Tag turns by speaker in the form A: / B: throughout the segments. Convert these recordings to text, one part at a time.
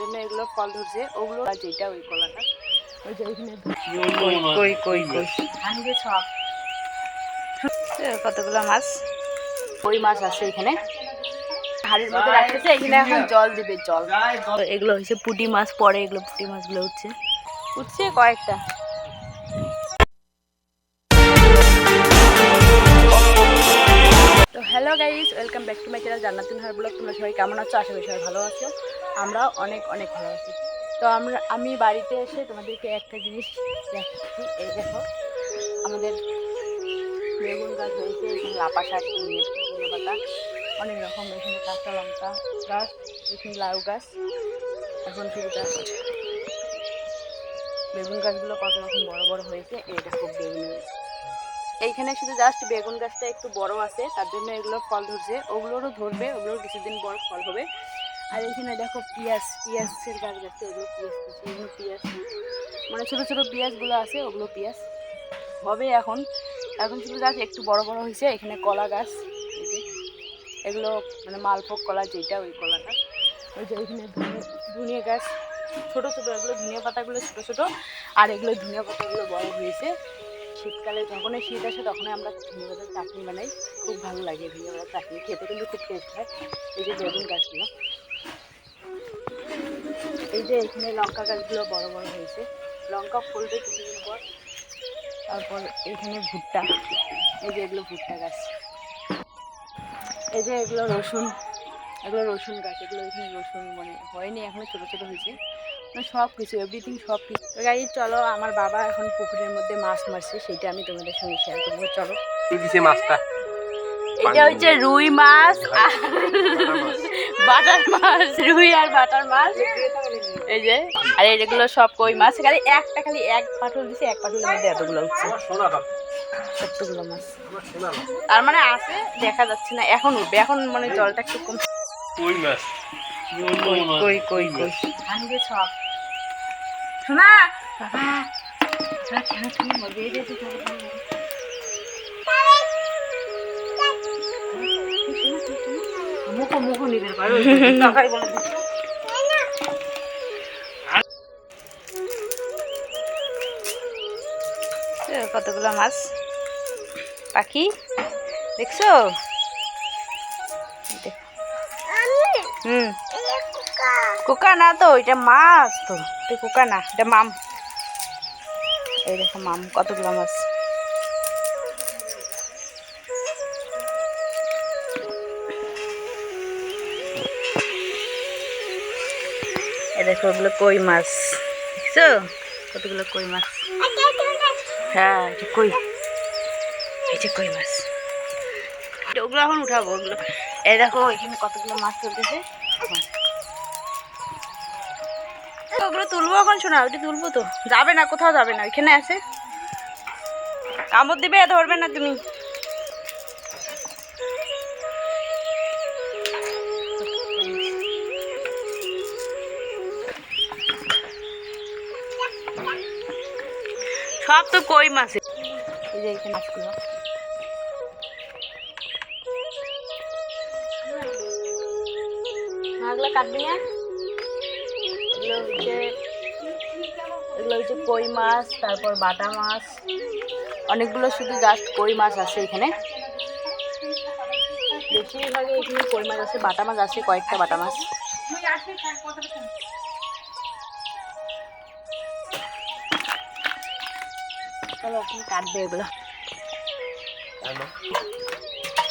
A: জন্য এগুলো ফল ধরছে ওগুলো যেটা ওই কলাটা ওই যে ওইখানে
B: কই কই কই কতগুলো মাছ?
A: ওই মাছ আছে এখানে। হাড়ির মধ্যে রাখতেছে এখানে এখন জল দিবে জল।
B: তো এগুলো হচ্ছে পুটি মাছ পরে এগুলো পুঁটি মাছগুলো উঠছে
A: উঠছে কয়েকটা। Hello guys welcome back to my channel Jannatun her vlog. তোমরা সবাই কেমন আছো? আশা করি সবাই ভালো আছো। আমরা অনেক অনেক ভালো আছি। তো আমরা, আমি বাড়িতে এসে তোমাদেরকে একটা জিনিস দেখাচ্ছি। এই দেখো, আমাদের বেগুন গাছ হয়েছে, এখানে লাপা শাক ধনে পাতা, অনেক রকম, এখানে কাঁচা লঙ্কা গাছ, এখানে লাউ গাছ, এখন শুধু গাছ বেগুন গাছগুলো কত রকম বড় বড় হয়েছে, এই দেখো বেগুন হয়েছে এইখানে শুধু জাস্ট বেগুন গাছটা একটু বড় আছে, তার জন্য এগুলো ফল ধরছে। ওগুলোরও ধরবে ওগুলোর কিছুদিন পর ফল হবে। আর এখানে দেখো পিঁয়াজ, পিঁয়াজের গাছ গাছে ওগুলো পিঁয়াজ পিঁয়াজ মানে ছোটো ছোটো পিঁয়াজগুলো আছে, ওগুলো পিঁয়াজ। হবে এখন। এখন শুধু গাছ একটু বড় বড় হয়েছে, এখানে কলা গাছ এগুলো মানে মালভোগ কলা যেটা ওই কলাটা ওই যে ওইখানে ধুনিয়া গাছ। ছোটো ছোটো, এগুলো ধনিয়া পাতাগুলো ছোটো ছোটো, আর এগুলো ধনিয়া পাতাগুলো বড় হয়েছে। শীতকালে যখনই শীত আসে, তখনই আমরা ধনিয়া পাতার চাটনি বানাই। খুব ভালো লাগে ধনিয়া পাতার চাটনি। খেতে কিন্তু খুব টেস্ট হয়। এই যে বেগুন গাছগুলো। এই যে এখানে লঙ্কা গাছগুলো বড় বড় হয়েছে। লঙ্কা ফলবে কিছুদিন পর। তারপর এখানে ভুট্টা। এই যে এগুলো ভুট্টা গাছ। এই যে এগুলো রসুন। এগুলো রসুন গাছ। এগুলো এখানে রসুন মানে হয়নি, এখনও ছোটো ছোটো হয়েছে। সব কিছু এভরিথিং সব কিছু তো গাড়ি চলো আমার বাবা এখন পুকুরের মধ্যে মাছ মারছে সেটা আমি তোমাদের সঙ্গে শেয়ার করব চলো।
C: দিছে মাছটা?
A: এটা হচ্ছে রুই মাছ আর বাটার মাছ। রুই আর বাটার মাছ। এই যে আর এগুলো সব কই মাছ খালি একটা খালি এক পাটুল দিছে এক পাটুলের মধ্যে এতগুলো উঠছে। সবগুলো মাছ। তার মানে আছে দেখা যাচ্ছে না এখন উঠবে। এখন মানে জলটা একটু কম
C: কই মাছ?
B: কই কই কই
A: শোনা। মুখো মুখো নিবে পারো টাকাই বলে
B: কতগুলো মাছ? পাখি? দেখছ? হুম। কোকা না তো, এটা মাছ তো। এটা কোকা না এটা মাম। এই দেখো মাম, কতগুলো মাছ। এই দেখো, ওগুলো কই মাছ? দেখছ? কতগুলো কই মাছ? হ্যাঁ এটা কই? যে কই মাছ। এটা ওগুলো এখন উঠাবো, ওগুলো। এই দেখো, এখানে কতগুলো মাছ চলতেছে? ওগুলো তুলবো এখন, শোনা ওইটা তুলবো তো। যাবে না, কোথাও যাবে না, ওইখানে আছে। কামড় দিবে, ধরবে না তুমি। সব তো কই মাছ? এই যে এখানে মাছগুলো
A: কাটবি না? এগুলো হচ্ছে এগুলো হচ্ছে কই মাছ তারপর বাটা মাছ অনেকগুলো শুধু জাস্ট কই মাছ আছে এখানে। বেশিরভাগই এখানে কই মাছ আছে বাটা মাছ আছে কয়েকটা বাটা মাছ। চলো এখন কাটবে এগুলো।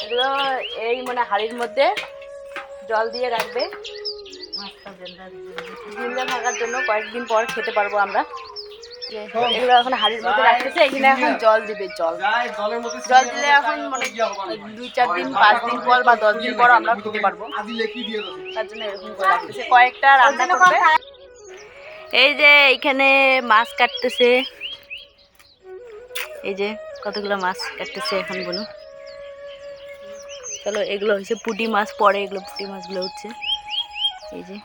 A: এগুলো এই মানে হাড়ির মধ্যে জল দিয়ে রাখবে। জিন্দা থাকার জন্য কয়েকদিন পর খেতে পারব আমরা। যে এগুলো এখন হাড়ির মধ্যে রাখতেছে এখানে এখন জল দিবে জল।
C: গায় জলের মধ্যে
A: জল দিলে এখন মানে দুই চার দিন পাঁচ দিন পর বা দশ দিন পর আমরা খেতে পারব। তার জন্য এরকম করে রাখতেছে। কয়েকটা রান্না করবে।
B: এই যে এইখানে মাছ কাটতেছে। এই যে কতগুলো মাছ কাটতেছে এখন বনু। চলো এগুলো হচ্ছে পুঁটি মাছ পরে এগুলো পুঁটি মাছগুলো হচ্ছে। এই যে।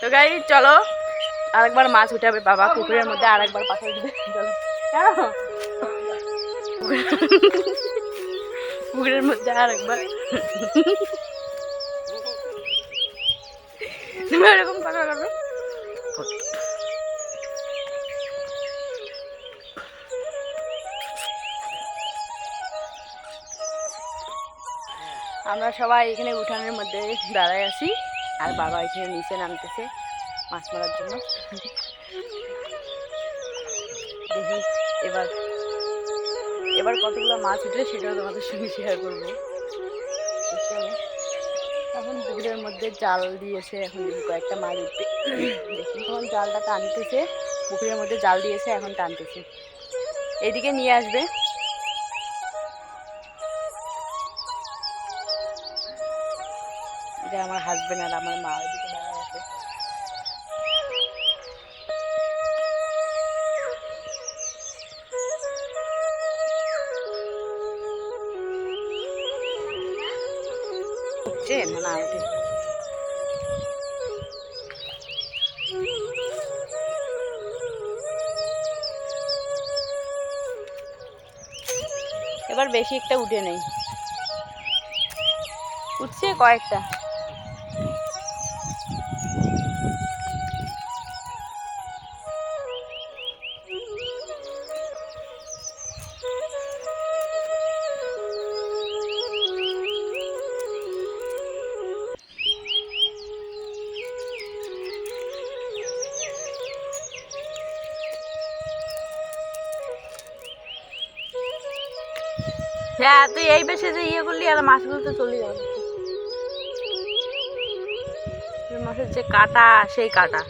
A: তো গাই চলো, আরেকবার মাছ উঠাবে বাবা, পুকুরের মধ্যে আরেকবার পাঠিয়ে দিবে। চলো। পুকুরের মধ্যে আরেকবার। তুমি এরকম কথা করো আমরা সবাই এখানে উঠানের মধ্যে দাঁড়ায় আছি, আর বাবা এখানে নিচে নামতেছে মাছ মারার জন্য। দেখি এবার এবার কতগুলো মাছ উঠলে সেটাও তোমাদের সঙ্গে শেয়ার করব। এখন পুকুরের মধ্যে জাল দিয়েছে, এখন কয়েকটা মাছ উঠবে। দেখি তখন জালটা টানতেছে, পুকুরের মধ্যে জাল দিয়েছে, এখন টানতেছে। এদিকে নিয়ে আসবে। যে আমার হাজবেন্ড আর আমার মা ওইদিকে দাঁড়ায় আছে। এবার বেশি একটা উঠে নেই। উঠছে কয়েকটা। হ্যাঁ তুই এই বেশে যে ইয়ে করলি আর মাছগুলো তো চলে যাবে। মাছের যে কাটা সেই কাটা।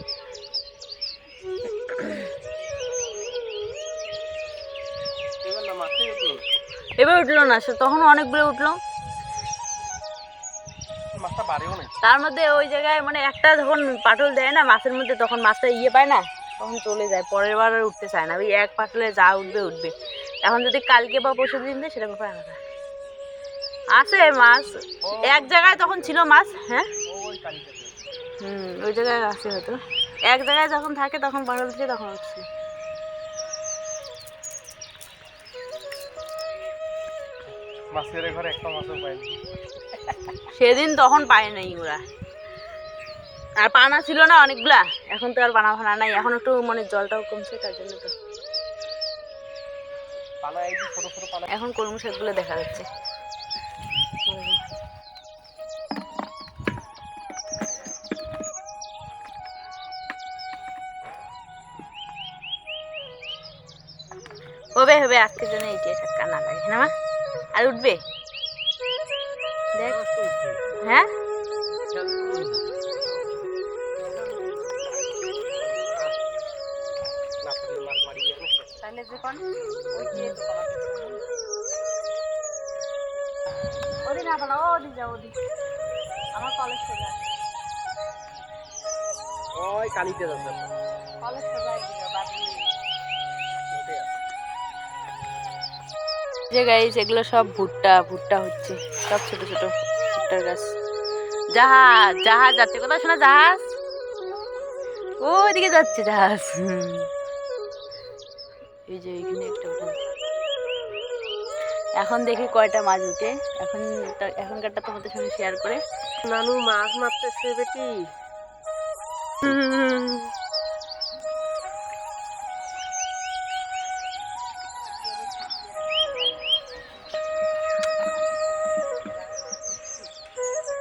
C: এবার উঠল না।
A: সে তখন অনেকগুলো উঠল। তার মধ্যে ওই জায়গায় মানে একটা যখন পাটল দেয় না মাছের মধ্যে তখন মাছটা ইয়ে পায় না তখন চলে যায় পরের বার আর উঠতে চায় না। ওই এক পাটলে যা উঠবে উঠবে। এখন যদি কালকে বা পরশু দিন দেয় সেটা ব্যাপার আলাদা আছে মাছ। এক জায়গায় তখন ছিল মাছ হ্যাঁ?
C: ওই
A: হুম ওই জায়গায় আছে হয়তো। এক জায়গায় যখন থাকে তখন পাটল দিচ্ছে তখন
C: পাইনি।
A: সেদিন তখন পায় নাই ওরা। আর পানা ছিল না অনেকগুলা এখন তো আর পানা ফানা নাই। এখন একটু মানে জলটাও কমছে তার জন্য তো।
C: পানা এই যে ছোট ছোট পানা
A: এখন কলম শাকগুলো দেখা যাচ্ছে। হবে হবে আজকের জন্য এইটাই থাকা না লাগে না মা? আর উঠবে? দেখ। হ্যাঁ? যে ওই ওদি না পালা ওদি যাও ওদি আমার কলেজ থেকে
C: ওই কালিতে যাচ্ছে
A: কলেজ থেকে। যে গাইস এগুলো সব ভুট্টা ভুট্টা হচ্ছে। সব ছোট ছোট ভুট্টার গাছ। জাহাজ জাহাজ যাচ্ছে কোথাও? শোনা জাহাজ? ওইদিকে যাচ্ছে জাহাজ। হুম। এই যে এখানে একটা ওঠা এখন দেখি কয়টা মাছ উঠে। এখন এখনকারটা তোমাদের সঙ্গে শেয়ার করে।
D: নানু মাছ মারতেছে বেটি।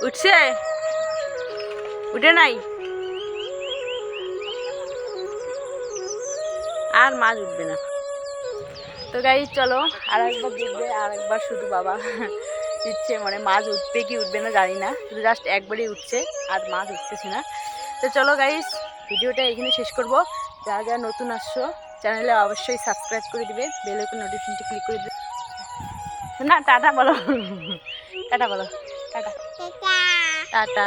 A: উঠছে? উঠে নাই? আর মাছ উঠবে না। তো গাই চলো আর একবার দেখবে আর একবার শুধু বাবা দিচ্ছে মানে মাছ উঠবে কি উঠবে না জানি না শুধু জাস্ট একবারই উঠছে আর মাছ উঠতেছে না। তো চলো গাইস ভিডিওটা এখানে শেষ করব। যারা যারা নতুন আসছো চ্যানেলে অবশ্যই সাবস্ক্রাইব করে দিবে বেল আইকন নোটিফিকেশনটি ক্লিক করে দিবে। না টাটা বলো। টাটা বলো। টাটা। টাটা।